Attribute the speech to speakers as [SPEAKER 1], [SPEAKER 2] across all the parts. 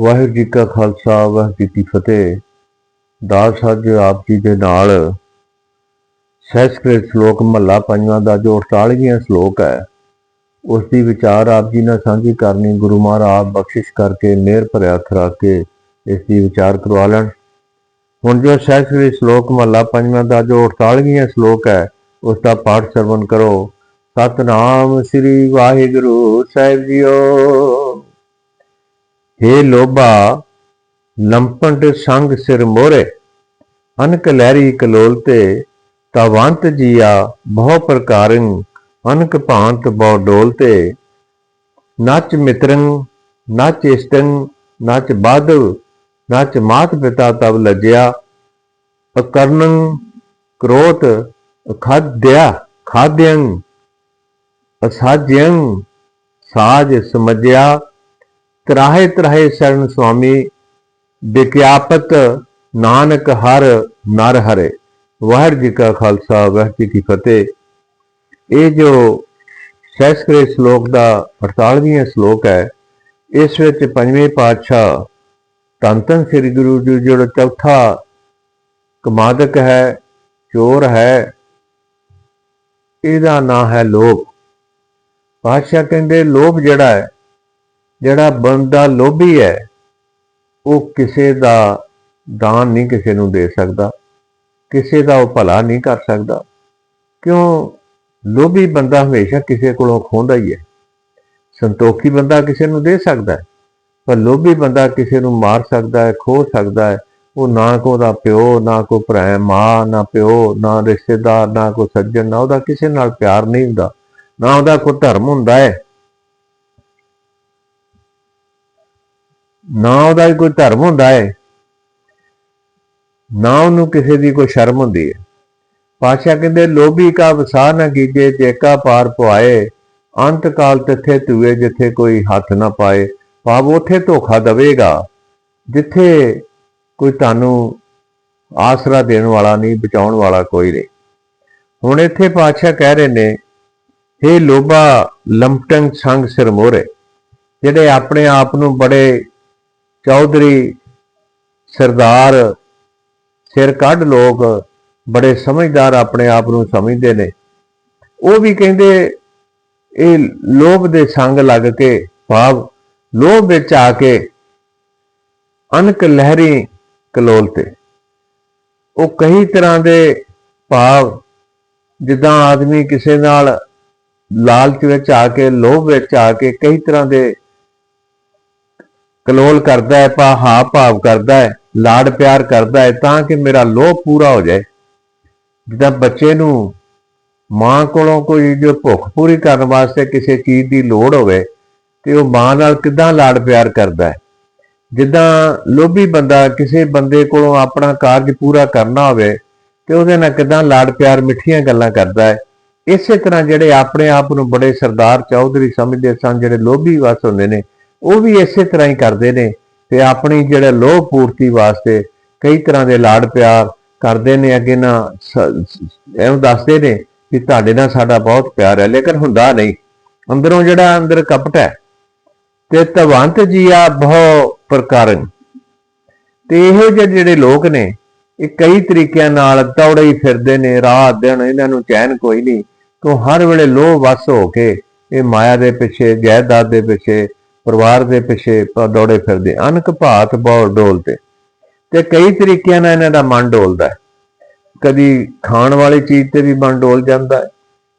[SPEAKER 1] ਵਾਹਿਗੁਰੂ ਜੀ ਕਾ ਖਾਲਸਾ, ਵਾਹਿਗੁਰੂ ਜੀ ਕੀ ਫਤਿਹ। ਦਾਸ ਅੱਜ ਆਪ ਜੀ ਦੇ ਨਾਲ ਸੰਸਕ੍ਰਿਤ ਸ਼ਲੋਕ ਮਹੱਲਾ ਪੰਜਵਾਂ ਦਾ ਜੋ 48ਵਾਂ ਸ਼ਲੋਕ ਹੈ, ਉਸ ਦੀ ਵਿਚਾਰ ਆਪ ਜੀ ਨਾਲ ਸਾਂਝੀ ਕਰਨੀ। ਗੁਰੂ ਮਹਾਰਾਜ ਬਖਸ਼ਿਸ਼ ਕਰਕੇ ਮਿਹਰ ਭਰਿਆ ਕਰਾ ਕੇ ਇਸ ਦੀ ਵਿਚਾਰ ਕਰਵਾ ਲੈਣ। ਹੁਣ ਜੋ ਸੰਸਕ੍ਰਿਤ ਸ਼ਲੋਕ ਮਹੱਲਾ ਪੰਜਵਾਂ ਦਾ ਜੋ 48ਵਾਂ ਸ਼ਲੋਕ ਹੈ, ਉਸ ਦਾ ਪਾਠ ਸਰਵਨ ਕਰੋ। ਸਤਨਾਮ ਸ੍ਰੀ ਵਾਹਿਗੁਰੂ ਸਾਹਿਬ ਜੀਓ। ਹੇ ਲੋਭਾ ਲੰਪੰਡ ਸੰਗ ਸਿਰ ਮੋਰੇ, ਅਨਕ ਲਹਿਰੀ ਕਲੋਲਤੇ ਤਵੰਤ ਜੀਆ, ਬਹੁ ਪ੍ਰਕਾਰਨ ਅਨਕ ਭਾਂਤ ਬਹੁ ਡੋਲਤੇ ਨਚ ਮਿਤਰੰ, ਨਚ ਇਸ਼ਟੰ, ਨਚ ਬਾਧਵ ਨਚ ਮਾਤ ਪਿਤਾ ਤਬ ਲਜਿਆ, ਅਕਰਨੰ ਕ੍ਰੋਧ ਖਾਦਿਆ ਖਾਦਿਅੰ ਅਸਾਜਿਅੰ ਸਾਜ ਸਮਝਿਆ ਤਰਾਹੇ ਤਰਾਹੇ ਸ਼ਰਨ ਸੁਆਮੀ ਵਿਗਿਆਪਤ ਨਾਨਕ ਹਰ ਨਰ ਹਰੇ। ਵਾਹਿਗੁਰੂ ਜੀ ਕਾ ਖਾਲਸਾ, ਵਾਹਿਗੁਰੂ ਜੀ ਕੀ ਫਤਿਹ। ਇਹ ਜੋ ਸੰਸਕ੍ਰਿਤ ਸ਼ਲੋਕ ਦਾ 48ਵਾਂ ਸ਼ਲੋਕ ਹੈ, ਇਸ ਵਿੱਚ ਪੰਜਵੇਂ ਪਾਤਸ਼ਾਹ ਧੰਨ ਧੰਨ ਸ੍ਰੀ ਗੁਰੂ ਜੀ ਜਿਹੜਾ ਚੌਥਾ ਕਮਾਦਕ ਹੈ, ਚੋਰ ਹੈ, ਇਹਦਾ ਨਾਂ ਹੈ ਲੋਭ। ਪਾਤਸ਼ਾਹ ਕਹਿੰਦੇ, ਲੋਭ ਜਿਹੜਾ ਹੈ ਜਿਹੜਾ ਬੰਦਾ ਲੋਭੀ ਹੈ, ਉਹ ਕਿਸੇ ਦਾ ਦਾਨ ਨਹੀਂ ਕਿਸੇ ਨੂੰ ਦੇ ਸਕਦਾ, ਕਿਸੇ ਦਾ ਉਹ ਭਲਾ ਨਹੀਂ ਕਰ ਸਕਦਾ। ਕਿਉਂ? ਲੋਭੀ ਬੰਦਾ ਹਮੇਸ਼ਾ ਕਿਸੇ ਕੋਲੋਂ ਖੋਹਦਾ ਹੀ ਹੈ। ਸੰਤੋਖੀ ਬੰਦਾ ਕਿਸੇ ਨੂੰ ਦੇ ਸਕਦਾ ਹੈ, ਪਰ ਲੋਭੀ ਬੰਦਾ ਕਿਸੇ ਨੂੰ ਮਾਰ ਸਕਦਾ ਹੈ, ਖੋਹ ਸਕਦਾ ਹੈ। ਉਹ ਨਾ ਕੋ ਦਾ ਪਿਓ, ਨਾ ਕੋ ਭਰਾ ਮਾਂ, ਨਾ ਪਿਓ, ਨਾ ਰਿਸ਼ਤੇਦਾਰ, ਨਾ ਕੋ ਸੱਜਣ, ਨਾ ਉਹਦਾ ਕਿਸੇ ਨਾਲ ਪਿਆਰ ਨਹੀਂ ਹੁੰਦਾ, ਨਾ ਉਹਦਾ ਕੋਈ ਧਰਮ ਹੁੰਦਾ ਹੈ। ਨਾ ਉਹਦਾ ਕੋਈ ਧਰਮ ਹੁੰਦਾ ਹੈ ਨਾ ਉਹਨੂੰ ਕਿਸੇ ਦੀ ਕੋਈ ਸ਼ਰਮ ਹੁੰਦੀ ਹੈ ਪਾਸ਼ਾ ਕਹਿੰਦੇ, ਲੋਭੀ ਕਾ ਵਸਾ ਨਾ ਕੀਜੇ ਜੇਕਾ ਪਾਰ ਪਵਾਏ ਅੰਤ ਕਾਲ ਤਿੱਥੇ ਤੁਏ ਜਿੱਥੇ ਕੋਈ ਹੱਥ ਨਾ ਪਾਏ। ਭਾਵ ਉਥੇ ਧੋਖਾ ਦੇਵੇਗਾ, ਜਿੱਥੇ ਕੋਈ ਤੁਹਾਨੂੰ ਆਸਰਾ ਦੇਣ ਵਾਲਾ ਨਹੀਂ, ਬਚਾਉਣ ਵਾਲਾ ਕੋਈ ਨਹੀਂ। ਹੁਣ ਇੱਥੇ ਪਾਤਸ਼ਾਹ ਕਹਿ ਰਹੇ ਨੇ हे ਲੋਭਾ ਲੰਪਟੰਗ ਸੰਗ ਸਿਰ ਮੋਰੇ ਜਿਹੜੇ ਆਪਣੇ ਆਪ ਨੂੰ ਬੜੇ ਚੌਧਰੀ ਸਰਦਾਰ ਸਿਰ ਕੱਢ ਲੋਕ ਬੜੇ ਸਮਝਦਾਰ ਆਪਣੇ ਆਪ ਨੂੰ ਸਮਝਦੇ ਨੇ। ਉਹ ਵੀ ਕਹਿੰਦੇ, ਇਹ ਲੋਭ ਦੇ ਸੰਗ ਲੱਗ ਕੇ, ਭਾਵ ਲੋਭ ਵਿੱਚ ਆ ਕੇ ਅਨਕ ਲਹਿਰੀ ਕਲੋਲ ਤੇ ਉਹ ਕਈ ਤਰ੍ਹਾਂ ਦੇ ਭਾਵ, ਜਿੱਦਾਂ ਆਦਮੀ ਕਿਸੇ ਨਾਲ ਲਾਲਚ ਵਿੱਚ ਆ ਕੇ, ਲੋਭ ਵਿੱਚ ਆ ਕੇ ਕਈ ਤਰ੍ਹਾਂ ਦੇ ਕਲੋਲ ਕਰਦਾ ਹੈ ਪਾ ਹਾ ਭਾਵ ਕਰਦਾ ਹੈ, ਲਾੜ ਪਿਆਰ ਕਰਦਾ ਹੈ, ਤਾਂ ਕਿ ਮੇਰਾ ਲੋਭ ਪੂਰਾ ਹੋ ਜਾਏ। ਜਿੱਦਾਂ ਬੱਚੇ ਨੂੰ ਮਾਂ ਕੋਲੋਂ ਕੋਈ ਜੋ ਭੁੱਖ ਪੂਰੀ ਕਰਨ ਵਾਸਤੇ ਕਿਸੇ ਚੀਜ਼ ਦੀ ਲੋੜ ਹੋਵੇ, ਤੇ ਉਹ ਮਾਂ ਨਾਲ ਕਿਦਾਂ ਲਾੜ ਪਿਆਰ ਕਰਦਾ ਹੈ? ਜਿੱਦਾਂ ਲੋਭੀ ਬੰਦਾ ਕਿਸੇ ਬੰਦੇ ਕੋਲੋਂ ਆਪਣਾ ਕਾਰਜ ਪੂਰਾ ਕਰਨਾ ਹੋਵੇ, ਤੇ ਉਹਦੇ ਨਾਲ ਕਿਦਾਂ ਲਾਡ ਪਿਆਰ ਮਿੱਠੀਆਂ ਗੱਲਾਂ ਕਰਦਾ ਹੈ। ਇਸੇ ਤਰ੍ਹਾਂ ਜਿਹੜੇ ਆਪਣੇ ਆਪ ਨੂੰ ਬੜੇ ਸਰਦਾਰ ਚੌਧਰੀ ਸਮਝਦੇ ਸਨ, ਜਿਹੜੇ ਲੋਭੀ ਵਸ ਹੁੰਦੇ ਨੇ ਉਹ ਵੀ ਇਸੇ ਤਰ੍ਹਾਂ ਹੀ ਕਰਦੇ ਨੇ ਤੇ ਆਪਣੀ ਜਿਹੜਾ ਲੋਭ ਪੂਰਤੀ ਵਾਸਤੇ ਕਈ ਤਰ੍ਹਾਂ ਦੇ ਲਾਡ ਪਿਆਰ ਕਰਦੇ ਨੇ, ਅੱਗੇ ਨਾ ਐਵੇਂ ਦੱਸਦੇ ਨੇ ਕਿ ਤੁਹਾਡੇ ਨਾਲ ਸਾਡਾ ਬਹੁਤ ਪਿਆਰ ਹੈ, ਲੇਕਿਨ ਹੁੰਦਾ ਨਹੀਂ। ਅੰਦਰੋਂ ਜਿਹੜਾ ਅੰਦਰ ਕਪਟ ਹੈ, ਤੇ ਤਵੰਤ ਆ ਬਹੁ ਪ੍ਰਕਾਰਨ ਤੇ ਇਹੋ ਜਿਹੇ ਜਿਹੜੇ ਲੋਕ ਨੇ, ਇਹ ਕਈ ਤਰੀਕਿਆਂ ਨਾਲ ਦੌੜੇ ਹੀ ਫਿਰਦੇ ਨੇ, ਰਾਤ ਦਿਨ ਇਹਨਾਂ ਨੂੰ ਚੈਨ ਕੋਈ ਨਹੀਂ ਕਿਉਂ ਹਰ ਵੇਲੇ ਲੋਭ ਵਸ ਹੋ ਕੇ ਇਹ ਮਾਇਆ ਦੇ ਪਿੱਛੇ ਜਾਇਦਾਦ ਦੇ ਪਿੱਛੇ ਪਰਿਵਾਰ ਦੇ ਪਿੱਛੇ ਦੌੜੇ ਫਿਰਦੇ। ਅਨਕ ਭਾਤ ਬਹੁਤ ਡੋਲਤੇ ਤੇ। ਕਈ ਤਰੀਕਿਆਂ ਨਾਲ ਇਹਨਾਂ ਦਾ ਮਨ ਡੋਲਦਾ ਕਦੀ ਖਾਣ ਵਾਲੀ ਚੀਜ਼ ਤੇ ਵੀ ਮਨ ਡੋਲ ਜਾਂਦਾ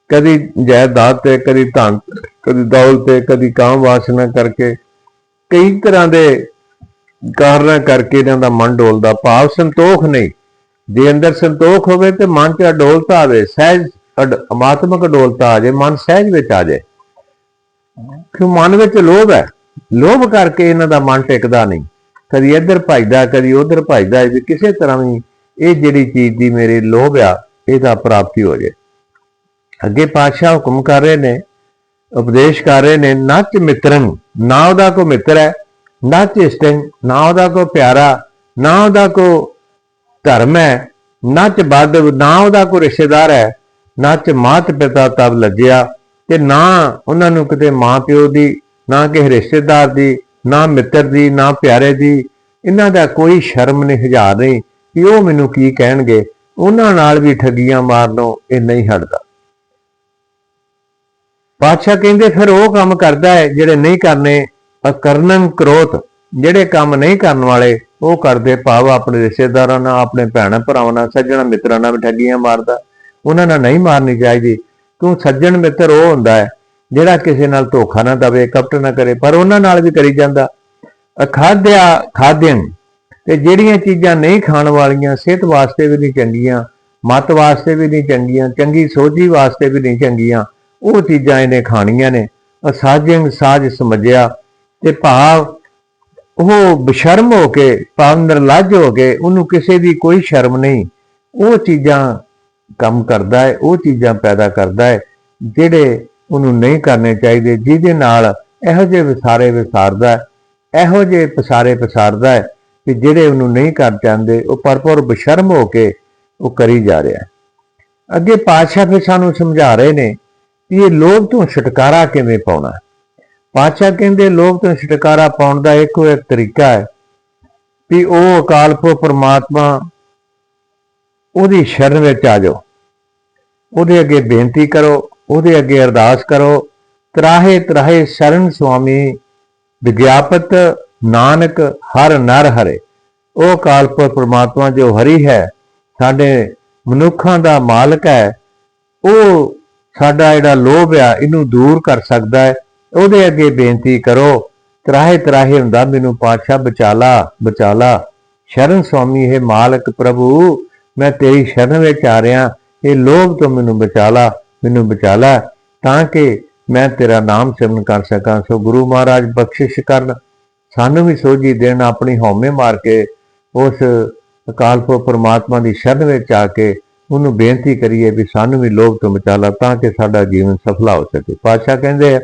[SPEAKER 1] ਕਦੀ ਜਾਇਦਾਦ ਤੇ, ਕਦੀ ਧਨ ਕਦੀ ਦੌਲਤ ਤੇ, ਕਦੀ ਕਾਮ ਵਾਸਨਾ ਕਰਕੇ। ਕਈ ਤਰ੍ਹਾਂ ਦੇ ਕਾਰਨਾਂ ਕਰਕੇ ਇਹਨਾਂ ਦਾ ਮਨ ਡੋਲਦਾ। ਭਾਵ ਸੰਤੋਖ ਨਹੀਂ। ਜੇ ਅੰਦਰ ਸੰਤੋਖ ਹੋਵੇ ਤੇ ਮਨ 'ਚ ਅਡੋਲਤਾ ਆਵੇ ਸਹਿਜ ਅਮਾਤਮਕ ਅਡੋਲਤਾ ਆ ਜਾਏ। ਮਨ ਸਹਿਜ ਵਿੱਚ ਆ ਜਾਏ। ਕਿ ਮਨ ਵਿੱਚ ਲੋਭ ਹੈ? ਲੋਭ ਕਰਕੇ ਇਹਨਾਂ ਦਾ ਮਨ ਟਿਕਦਾ ਨਹੀਂ। ਕਦੀ ਇੱਧਰ ਭਜਦਾ, ਕਦੀ ਉੱਧਰ ਭਜਦਾ ਵੀ ਕਿਸੇ ਤਰ੍ਹਾਂ ਵੀ ਇਹ ਜਿਹੜੀ ਚੀਜ਼ ਦੀ ਮੇਰੇ ਲੋਭ ਆ, ਇਹਦਾ ਪ੍ਰਾਪਤੀ ਹੋ ਜਾਏ ਅੱਗੇ ਪਾਤਸ਼ਾਹ ਹੁਕਮ ਕਰ ਰਹੇ ਨੇ, ਉਪਦੇਸ਼ ਕਰ ਰਹੇ ਨੇ ਨਚ ਮਿੱਤਰਨ, ਨਾ ਉਹਦਾ ਕੋ ਮਿੱਤਰ ਹੈ, ਨਾ ਇਸ਼ਟੰ ਨਾ ਉਹਦਾ ਕੋ ਪਿਆਰਾ, ਨਾ ਉਹਦਾ ਕੋ ਧਰਮ ਹੈ ਨਚ ਬਾਦਵ ਨਾ ਉਹਦਾ ਕੋ ਰਿਸ਼ਤੇਦਾਰ ਹੈ ਨਚ ਮਾਤ ਪਿਤਾ ਤਬ ਲੱਜਿਆ ਤੇ ਨਾ ਉਹਨਾਂ ਨੂੰ ਕਿਤੇ ਮਾਂ ਪਿਓ ਦੀ, ਨਾ ਕਿਸੇ ਰਿਸ਼ਤੇਦਾਰ ਦੀ, ਨਾ ਮਿੱਤਰ ਦੀ, ਨਾ ਪਿਆਰੇ ਦੀ, ਇਹਨਾਂ ਦਾ ਕੋਈ ਸ਼ਰਮ ਨਹੀਂ, ਹਜ਼ਾਰ ਨਹੀਂ ਕਿ ਉਹ ਮੈਨੂੰ ਕੀ ਕਹਿਣਗੇ। ਉਹਨਾਂ ਨਾਲ ਵੀ ਠੱਗੀਆਂ ਮਾਰਨੋਂ ਇਹ ਨਹੀਂ ਹਟਦਾ। ਪਾਤਸ਼ਾਹ ਕਹਿੰਦੇ, ਫਿਰ ਉਹ ਕੰਮ ਕਰਦਾ ਹੈ ਜਿਹੜੇ ਨਹੀਂ ਕਰਨੇ ਅਕਰਨੰ ਕਰੋਤ। ਜਿਹੜੇ ਕੰਮ ਨਹੀਂ ਕਰਨ ਵਾਲੇ, ਉਹ ਕਰਦੇ ਭਾਵ ਆਪਣੇ ਰਿਸ਼ਤੇਦਾਰਾਂ ਨਾਲ, ਆਪਣੇ ਭੈਣਾਂ ਭਰਾਵਾਂ ਨਾਲ ਸੱਜਣਾ ਮਿੱਤਰਾਂ ਨਾਲ ਵੀ ਠੱਗੀਆਂ ਮਾਰਦਾ। ਉਹਨਾਂ ਨਾਲ ਨਹੀਂ ਮਾਰਨੀ ਚਾਹੀਦੀ। ਤੂੰ ਸੱਜਣ ਮਿੱਤਰ ਉਹ ਹੁੰਦਾ ਹੈ, ਜਿਹੜਾ ਕਿਸੇ ਨਾਲ ਧੋਖਾ ਨਾ ਦਵੇ, ਕਪਟ ਨਾ ਕਰੇ, ਪਰ ਉਹਨਾਂ ਨਾਲ ਵੀ ਕਰੀ ਜਾਂਦਾ। ਅਖਾਦਿਆ ਖਾਦਿਆਂ ਤੇ ਜਿਹੜੀਆਂ ਚੀਜ਼ਾਂ ਨਹੀਂ ਖਾਣ ਵਾਲੀਆਂ, ਸਿਹਤ ਵਾਸਤੇ ਵੀ ਨਹੀਂ ਚੰਗੀਆਂ, ਮਤ ਵਾਸਤੇ ਵੀ ਨਹੀਂ ਚੰਗੀਆਂ, ਚੰਗੀ ਸੋਝੀ ਵਾਸਤੇ ਵੀ ਨਹੀਂ ਚੰਗੀਆਂ, ਉਹ ਚੀਜ਼ਾਂ ਇਹਨੇ ਖਾਣੀਆਂ ਨੇ। ਅਸਾਜਿੰਗ ਸਾਜ ਸਮਝਿਆ ਤੇ ਭਾਵ ਉਹ ਬਸ਼ਰਮ ਹੋ ਕੇ, ਭਾਵ ਨਿਰਲੱਜ ਹੋ ਕੇ, ਉਹਨੂੰ ਕਿਸੇ ਦੀ ਕੋਈ ਸ਼ਰਮ ਨਹੀਂ। ਉਹ ਚੀਜ਼ਾਂ ਕੰਮ ਕਰਦਾ ਹੈ ਉਹ ਚੀਜ਼ਾਂ ਪੈਦਾ ਕਰਦਾ ਹੈ ਜਿਹੜੇ ਉਹਨੂੰ ਨਹੀਂ ਕਰਨੇ ਚਾਹੀਦੇ ਜਿਹਦੇ ਨਾਲ ਇਹੋ ਜਿਹੇ ਵਿਸਾਰੇ ਵਿਸਾਰਦਾ ਹੈ, ਇਹੋ ਜਿਹੇ ਪਸਾਰੇ ਪਸਾਰਦਾ ਹੈ ਕਿ ਜਿਹੜੇ ਉਹਨੂੰ ਨਹੀਂ ਕਰ ਚਾਹੁੰਦੇ ਉਹ ਪਰਪਰ ਬਸ਼ਰਮ ਹੋ ਕੇ ਉਹ ਕਰੀ ਜਾ ਰਿਹਾ ਅੱਗੇ ਪਾਤਸ਼ਾਹ ਫਿਰ ਸਾਨੂੰ ਸਮਝਾ ਰਹੇ ਨੇ ਕਿ ਇਹ ਲੋਭ ਤੋਂ ਛੁਟਕਾਰਾ ਕਿਵੇਂ ਪਾਉਣਾ ਪਾਤਸ਼ਾਹ ਕਹਿੰਦੇ ਲੋਭ ਤੋਂ ਛੁਟਕਾਰਾ ਪਾਉਣ ਦਾ ਇੱਕੋ ਇੱਕ ਤਰੀਕਾ ਹੈ ਕਿ ਉਹ ਅਕਾਲ ਪੁਰਖ ਪ੍ਰਮਾਤਮਾ ਉਹਦੀ ਸ਼ਰਨ ਵਿੱਚ ਆ ਜਾਓ। ਉਹਦੇ ਅੱਗੇ ਬੇਨਤੀ ਕਰੋ, ਉਹਦੇ ਅੱਗੇ ਅਰਦਾਸ ਕਰੋ। ਤਰਾਹੇ ਤਰਾਹੇ ਸ਼ਰਨ ਸੁਆਮੀ, ਵਿਗਿਆਪਤ ਨਾਨਕ ਹਰ ਨਰ ਹਰੇ। ਉਹ ਕਾਲਪੁਰ ਪ੍ਰਮਾਤਮਾ ਜੋ ਹਰੀ ਹੈ, ਸਾਡੇ ਮਨੁੱਖਾਂ ਦਾ ਮਾਲਕ ਹੈ। ਉਹ ਸਾਡਾ ਜਿਹੜਾ ਲੋਭ ਆ, ਇਹਨੂੰ ਦੂਰ ਕਰ ਸਕਦਾ ਹੈ। ਉਹਦੇ ਅੱਗੇ ਬੇਨਤੀ ਕਰੋ, ਤਰਾਹੇ ਤਰਾਹੇ ਹੁੰਦਾ ਮੈਨੂੰ ਪਾਤਸ਼ਾਹ ਬਚਾਲਾ ਬਚਾਲਾ। ਸ਼ਰਨ ਸੁਆਮੀ, ਹੈ ਮਾਲਕ ਪ੍ਰਭੂ ਮੈਂ ਤੇਰੀ ਸ਼ਰਨ ਵਿੱਚ ਆ ਰਿਹਾ, ਇਹ ਲੋਭ ਤੋਂ ਮੈਨੂੰ ਬਚਾਲਾ ਮੈਨੂੰ ਬਚਾਲਾ ਤਾਂ ਕਿ ਮੈਂ ਤੇਰਾ ਨਾਮ ਸਿਮਰਨ ਕਰ ਸਕਾਂ। ਸੋ ਗੁਰੂ ਮਹਾਰਾਜ ਬਖਸ਼ਿਸ਼ ਕਰਨ। ਸਾਨੂੰ ਵੀ ਸੋਝੀ ਦੇਣ ਆਪਣੀ ਹਉਮੈ ਮਾਰ ਕੇ ਉਸ ਅਕਾਲ ਪੁਰਖ ਪ੍ਰਮਾਤਮਾ ਦੀ ਸ਼ਰਨ ਵਿੱਚ ਆ ਕੇ ਉਹਨੂੰ ਬੇਨਤੀ ਕਰੀਏ ਵੀ ਸਾਨੂੰ ਵੀ ਲੋਭ ਤੋਂ ਬਚਾਲਾ ਤਾਂ ਕਿ ਸਾਡਾ ਜੀਵਨ ਸਫਲਾ ਹੋ ਸਕੇ। ਪਾਤਸ਼ਾਹ ਕਹਿੰਦੇ ਆ,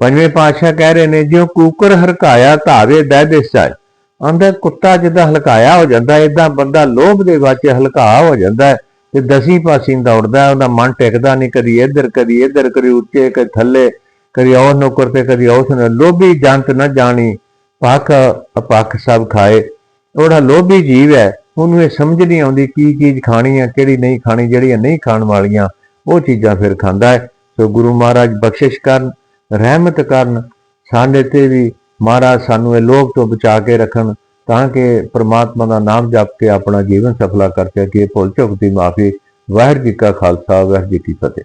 [SPEAKER 1] ਪੰਜਵੇਂ ਪਾਤਸ਼ਾਹ ਕਹਿ ਰਹੇ ਨੇ, ਜਿਉ ਕੂਕਰ ਹਰਕਾਇਆ ਧਾਵੇ ਦਹਿ ਦਿਸਾਇ ਅੰਦਰ ਕੁੱਤਾ ਜਿੱਦਾਂ ਹਲਕਾਇਆ ਹੋ ਜਾਂਦਾ ਇਦਾਂ ਬੰਦਾ ਲੋਭ ਦੇ ਵਿੱਚ ਹਲਕਾ ਹੋ ਜਾਂਦਾ ਹੈ ਤੇ ਦਸੀ ਪਾਸਿੰ ਦੌੜਦਾ ਉਹਦਾ ਮਨ ਟਿਕਦਾ ਨਹੀਂ, ਕਦੀ ਇੱਧਰ ਕਦੀ ਇੱਧਰ, ਕਦੀ ਉੱਚੇ, ਕਦੀ ਥੱਲੇ, ਕਦੀ ਉਹ ਨੌਕਰ ਤੇ, ਕਦੀ ਉਸ ਨੇ। ਲੋਭੀ ਜੰਤ ਨਾ ਜਾਣੀ, ਪੱਖ ਅਪੱਖ ਸਭ ਖਾਏ। ਉਹਦਾ ਲੋਭੀ ਜੀਵ ਹੈ, ਉਹਨੂੰ ਇਹ ਸਮਝ ਨਹੀਂ ਆਉਂਦੀ ਕੀ ਚੀਜ਼ ਖਾਣੀ ਹੈ, ਕਿਹੜੀ ਨਹੀਂ ਖਾਣੀ, ਜਿਹੜੀਆਂ ਨਹੀਂ ਖਾਣ ਵਾਲੀਆਂ, ਉਹ ਚੀਜ਼ਾਂ ਫਿਰ ਖਾਂਦਾ ਹੈ। ਸੋ ਗੁਰੂ ਮਹਾਰਾਜ ਬਖਸ਼ਿਸ਼ ਕਰਨ, ਰਹਿਮਤ ਕਰਨ, ਸਾਡੇ ਤੇ ਵੀ ਮਹਾਰਾਜ ਸਾਨੂੰ ਇਹ ਲੋਭ ਤੋਂ ਬਚਾ ਕੇ ਰੱਖਣ ਤਾਂ ਕਿ ਪ੍ਰਮਾਤਮਾ ਦਾ ਨਾਮ ਜਪ ਕੇ ਆਪਣਾ ਜੀਵਨ ਸਫਲਾ ਕਰ ਸਕੀਏ ਭੁੱਲ ਚੁੱਕ ਦੀ ਮਾਫੀ। ਵਾਹਿਗੁਰੂ ਜੀ ਕਾ ਖਾਲਸਾ, ਵਾਹਿਗੁਰੂ ਜੀ ਕੀ ਫਤਿਹ।